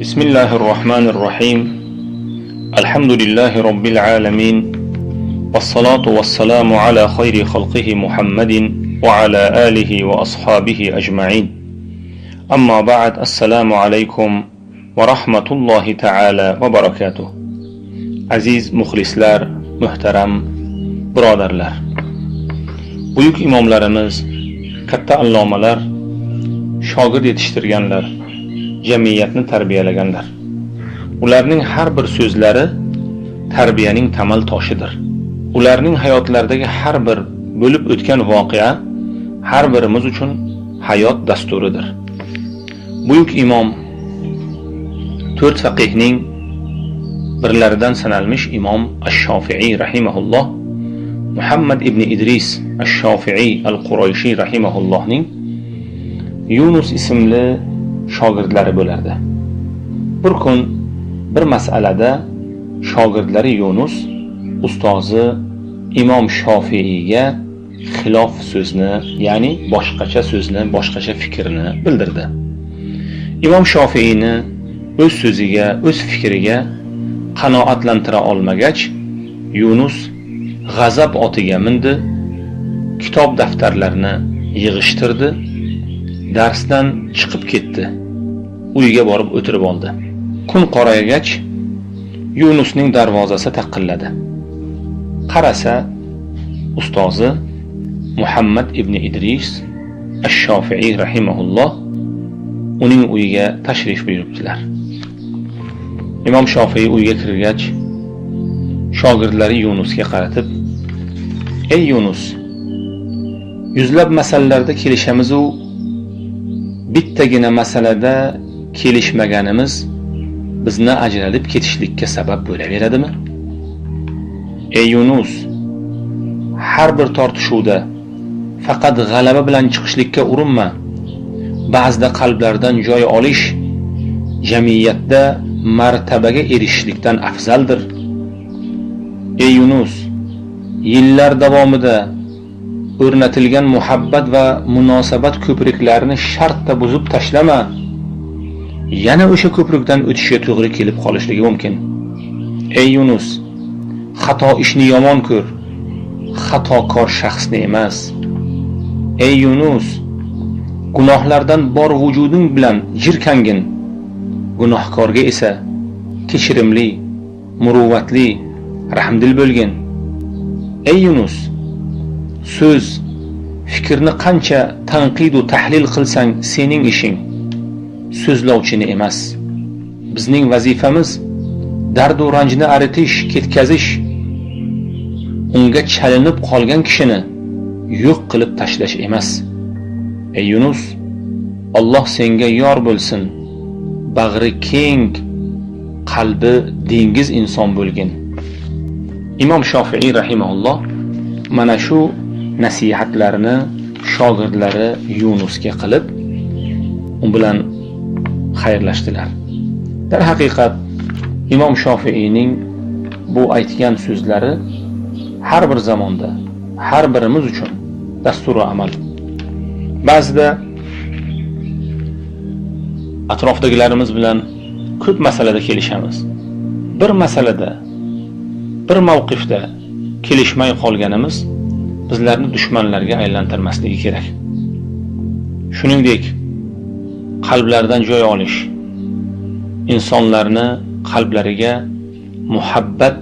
بسم الله الرحمن الرحيم الحمد لله رب العالمين والصلاة والسلام على خير خلقه محمد وعلى آله وأصحابه أجمعين أما بعد السلام عليكم ورحمة الله تعالى وبركاته عزيز مخلصlar muhtaram birodarlar. Buyuk imomlarimiz katta allomalar shogird yetishtirganlar jamiyatni tarbiyalaganlar. Ularning har bir so'zlari tarbiyaning tamal toshidir. Ularning hayotlaridagi har bir bo'lib o'tgan voqea har birimiz uchun hayot dasturidir. Buyuk imom to'rt faqihning birlaridan sanalmish imom ash shofiiy rahimahulloh muhammad ibn idris ash shofiiy al-Qurayshi rahimahullohning yunus ismli shogirdlari bo'lardi. Bir kun bir masalada shogirdlari yunus ustozi imom shofiyga xilof so'zni ya'ni boshqacha so'zni boshqacha fikrni bildirdi. Imom shofiyni o'z so'ziga o'z fikriga qanoatlantira olmagach yunus g'azab otiga mindi kitob daftarlarni yig'ishtirdi darsdan chiqib ketdi. Uyiga borib o'tirib oldi. Kun qorayagach yunusning darvozasi taqilladi. Qarasa ustozi muhammad ibn idris ash shofiiy rahimahulloh uning uyiga tashrif buyuribdilar. Imom shofiy uyga kirgach shogirdlari yunusga qaratib ey yunus yuzlab masalalarda kelishamizu bittagina masalada kelishmaganimiz bizni ajralib ketishlikka sabab bo'laveradimi? Ey yunus har bir tortishuvda faqat g'alaba bilan chiqishlikka urinma. Ba'zida qalblardan joy olish jamiyatda martabaga erishishlikdan afzaldir. Ey yunus yillar davomida o'rnatilgan muhabbat va munosabat ko'priklarini shartta buzib tashlama. Yana o'sha ko'prikdan o'tishga to'g'ri kelib qolishligi mumkin. Ey yunus xato ishni yomon ko'r. Xatokor shaxsni emas. Ey yunus gunohlardan bor vujuding bilan jirkangin. Gunohkorga esa kechirimli muruvvatli rahmdil bo'lgin. Ey yunus so'z fikrni qancha tanqidu tahlil qilsang sening ishing so'zlovchini emas. Bizning vazifamiz dardu ranjni aritish ketkazish unga chalinib qolgan kishini yo'q qilib tashlash emas. Ey yunus Alloh senga yor bo'lsin. Bag'ri keng qalbi dengiz inson bo'lgin. Imom shofiiy rahimaulloh mana shu nasihatlarini shogirdlari yunusga qilib u bilan xayrlashdilar. Darhaqiqat imom shofiiyning bu aytgan so'zlari har bir zamonda har birimiz uchun dasturi amal. Ba'zida atrofdagilarimiz bilan ko'p masalada kelishamiz. Bir masalada bir mavqifda kelishmay qolganimiz bizlarni dushmanlarga aylantirmasligi kerak. Shuningdek qalblardan joy olish insonlarni qalblariga muhabbat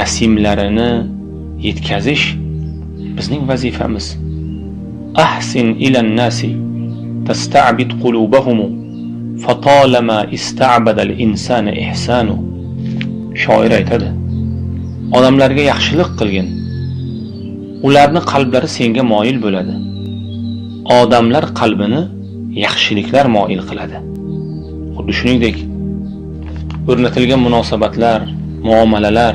nasimlarini yetkazish bizning vazifamiz. Ahsin ilan nasi tasta'bid qulubahum fatalama istabadal al-insana ihsanu. Shoir aytadi odamlarga yaxshilik qilgin ularni qalblari senga moyil bo'ladi. Odamlar qalbini yaxshiliklar moyil qiladi. Xuddi shuningdek o'rnatilgan munosabatlar muomalalar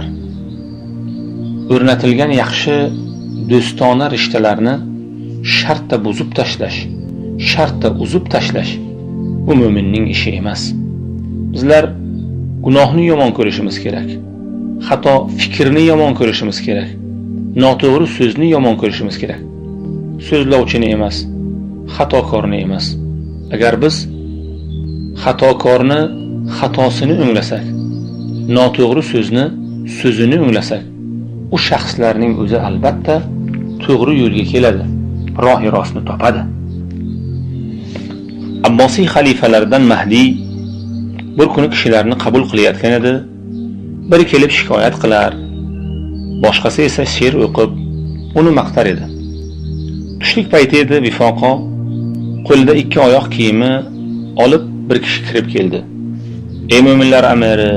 o'rnatilgan yaxshi do'stona rishtalarni shartta buzib tashlash shartta uzib tashlash bu mo'minning ishi emas. Bizlar gunohni yomon ko'rishimiz kerak xato fikrni yomon ko'rishimiz kerak. Noto'g'ri so'zni yomon ko'rishimiz kerak. So'zlovchini emas xatokorni emas. Agar biz xatokorni xatosini o'nglasak noto'g'ri so'zni so'zini o'nglasak u shaxslarning o'zi albatta to'g'ri yo'lga keladi rohi rostni topadi. Abbosiy xalifalardan mahdiy bir kuni kishilarni qabul qilayotgan edi biri kelib shikoyat qilar boshqasi esa she'r o'qib uni maqtar edi. Tushlik payti edi vifoqo. Qo'lida ikki oyoq kiyimi olib bir kishi kirib keldi. Ey mo'minlar amiri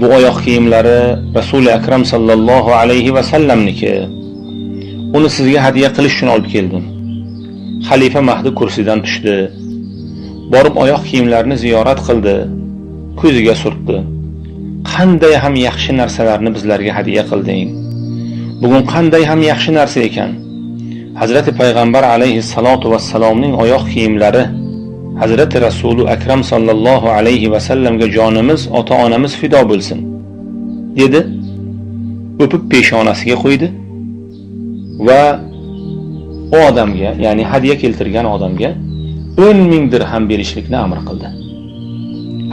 bu oyoq kiyimlari rasuli akram sallallohu alayhi vasallamniki uni sizga hadya qilish uchun olib keldim. Xalifa mahdi kursidan tushdi. Borib oyoq kiyimlarini ziyorat qildi ko'ziga surtdi. Qanday ham yaxshi narsalarni bizlarga hadya qilding? Bugun qanday ham yaxshi narsa ekan? Hazrati payg'ambar alayhissalotu vassalomning oyoq kiyimlari hazrati rasuli akram sallallohu alayhi vasallamga jonimiz ota onamiz fido bo'lsin dedi. O'pib peshonasiga qo'ydi va u odamga ya'ni hadya keltirgan odamga o'n ming dirham berishlikni amr qildi.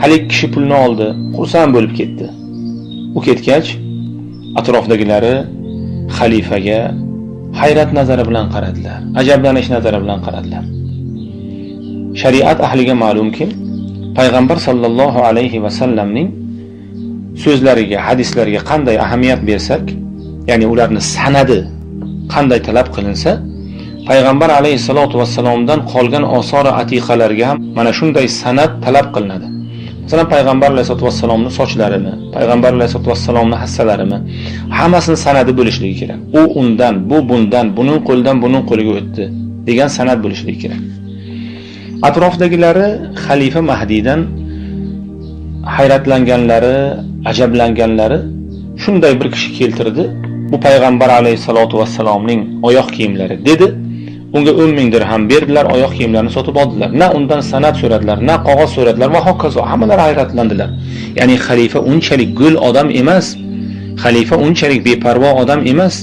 Haligi kishi pulni oldi xursand bo'lib ketdi. U ketgach atrofdagilari xalifaga hayrat nazari bilan qaradilar ajablanish nazari bilan qaradilar. Shariat ahliga ma'lumki payg'ambar sollallohu alayhi vasallamning so'zlariga hadislariga qanday ahamiyat bersak ya'ni ularni sanadi qanday talab qilinsa payg'ambar alayhissalotu vassalomdan qolgan osori atiqalarga ham mana shunday san'at talab qilinadi. Masalan payg'ambar alayhisalotu vassalomni sochlarini payg'ambar alayhisalotu vassalomni hassalarini hammasini sanadi bo'lishligi kerak. U undan bu bundan buning qo'lidan buning qo'liga o'tdi degan san'at bo'lishligi kerak. Atrofdagilari xalifa mahdiydan hayratlanganlari ajablanganlari shunday bir kishi keltirdi. Bu payg'ambar alayhissalotu vassalomning oyoq kiyimlari dedi. Unga o'n ming dirham berdilar oyoq kiyimlarini sotib oldilar. Na undan san'at so'radilar na qog'oz so'radilar va hokazo hammalari hayratlandilar. Ya'ni xalifa unchalik go'l odam emas xalifa unchalik beparvo odam emas.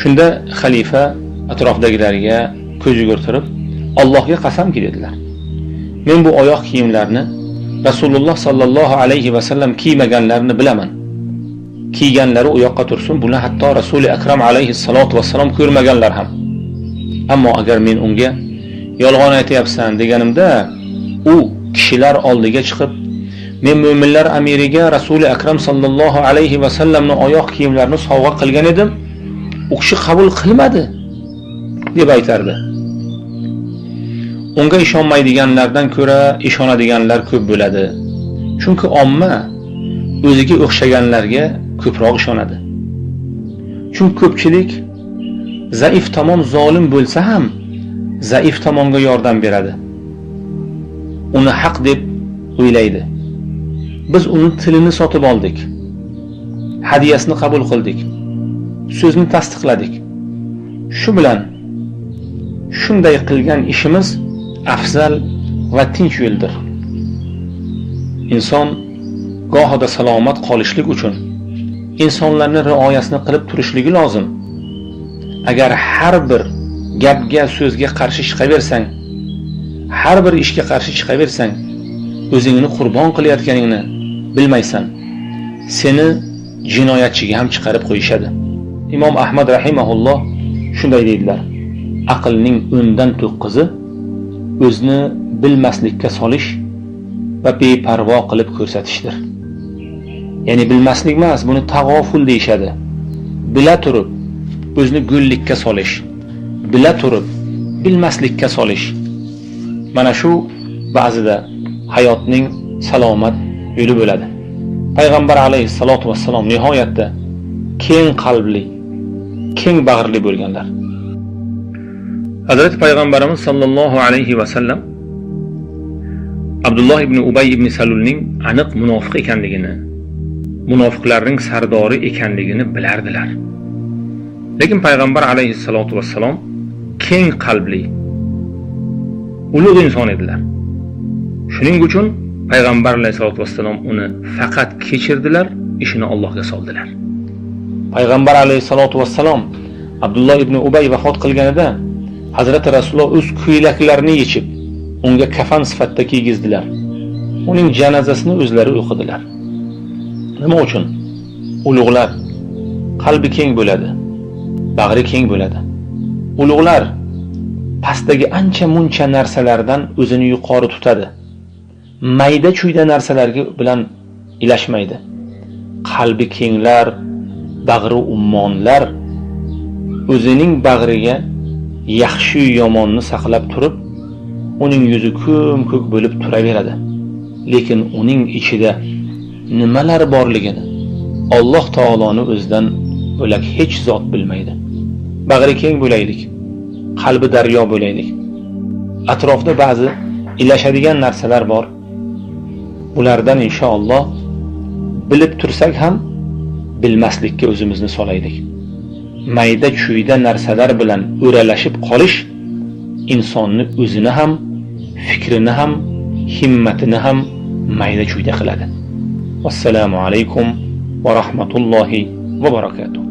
Shunda xalifa atrofdagilarga ko'z yugurtirib allohga qasamki dedilar. Men bu oyoq kiyimlarni rasululloh sollallohu alayhi vasallam kiymaganlarini bilaman. Kiyganlari u yoqqa tursin buni hatto rasuli akram alayhissalotu vassalom ko'rmaganlar ham ammo agar men unga yolg'on aytyapsan deganimda u kishilar oldiga chiqib men mo'minlar amiriga rasuli akram sallallohu alayhi vasallamni oyoq kiyimlarini sovg'a qilgan edim. U kishi qabul qilmadi deb aytardi. Unga ishonmaydiganlardan ko'ra ishonadiganlar ko'p bo'ladi. Chunki omma o'ziga o'xshaganlarga ko'proq ishonadi. Chunki ko'pchilik zaif tomon zolim bo'lsa ham zaif tomonga yordam beradi. Uni haq deb o'ylaydi. Biz uni tilini sotib oldik. Hadyasini qabul qildik. So'zni tasdiqladik. Shu bilan shunday qilgan ishimiz afzal va tinch yo'ldir. Inson gohida salomat qolishlik uchun insonlarni rioyasini qilib turishligi lozim. Agar har bir gapga so'zga qarshi chiqaversang har bir ishga qarshi chiqaversang o'zingni qurbon qilayotganingni bilmaysan seni jinoyatchiga ham chiqarib qo'yishadi. Imom ahmad rahimaulloh shunday deydilar. Aqlning o'ndan to'qqizi o'zni bilmaslikka solish va beparvo qilib ko'rsatishdir. Ya'ni bilmaslik emas buni tag'oful deyishadi. Bila turib o'zini go'llikka solish bila turib bilmaslikka solish. Mana shu ba'zida hayotning salomat yo'li bo'ladi. Payg'ambar alayhissalotu vassalom nihoyatda keng qalbli keng bag'rli bo'lganlar. Hazrati payg'ambarimiz sollallohu alayhi vasallam abdulloh ibn ubay ibn salulning aniq munofiq ekanligini munofiqlarning sardori ekanligini bilardilar. Lekin payg'ambar alayhissalotu vassalom keng qalbli ulug' inson edilar shuning uchun payg'ambar alayhissalotu vassalom uni faqat kechirdilar ishini allohga soldilar payg'ambar alayhissalotu vassalom abdulloh ibn ubay vafot qilganida hazrati rasululloh o'z ko'ylaklarini yechib unga kafan sifatida kiygizdilar uning janozasini o'zlari o'qidilar. Nima uchun? Ulug'lar qalbi keng bo'ladi, bag'ri keng bo'ladi. Ulug'lar pastdagi ancha muncha narsalardan o'zini yuqori tutadi. Mayda chuyda narsalarga bilan ilashmaydi. Qalbi kenglar, bag'ri ummonlar o'zining bag'riga yaxshi yomonni saqlab turib, uning yuzi ko'm-ko'k bo'lib turaveradi. Lekin uning ichida nimalar borligini Alloh taoloni o'zidan bo'lak hech zot bilmaydi. Bag'ri keng bo'laylik. Qalbi daryo bo'laylik. Atrofda ba'zi ilashadigan narsalar bor. ulardan inshaalloh bilib tursak ham bilmaslikka o'zimizni solaylik. Mayda chuyda narsalar bilan o'ralashib qolish insonni o'zini ham, fikrini ham, himmatini ham mayda chuyda qiladi. Assalomu alaykum va rahmatullohi va barakatuh.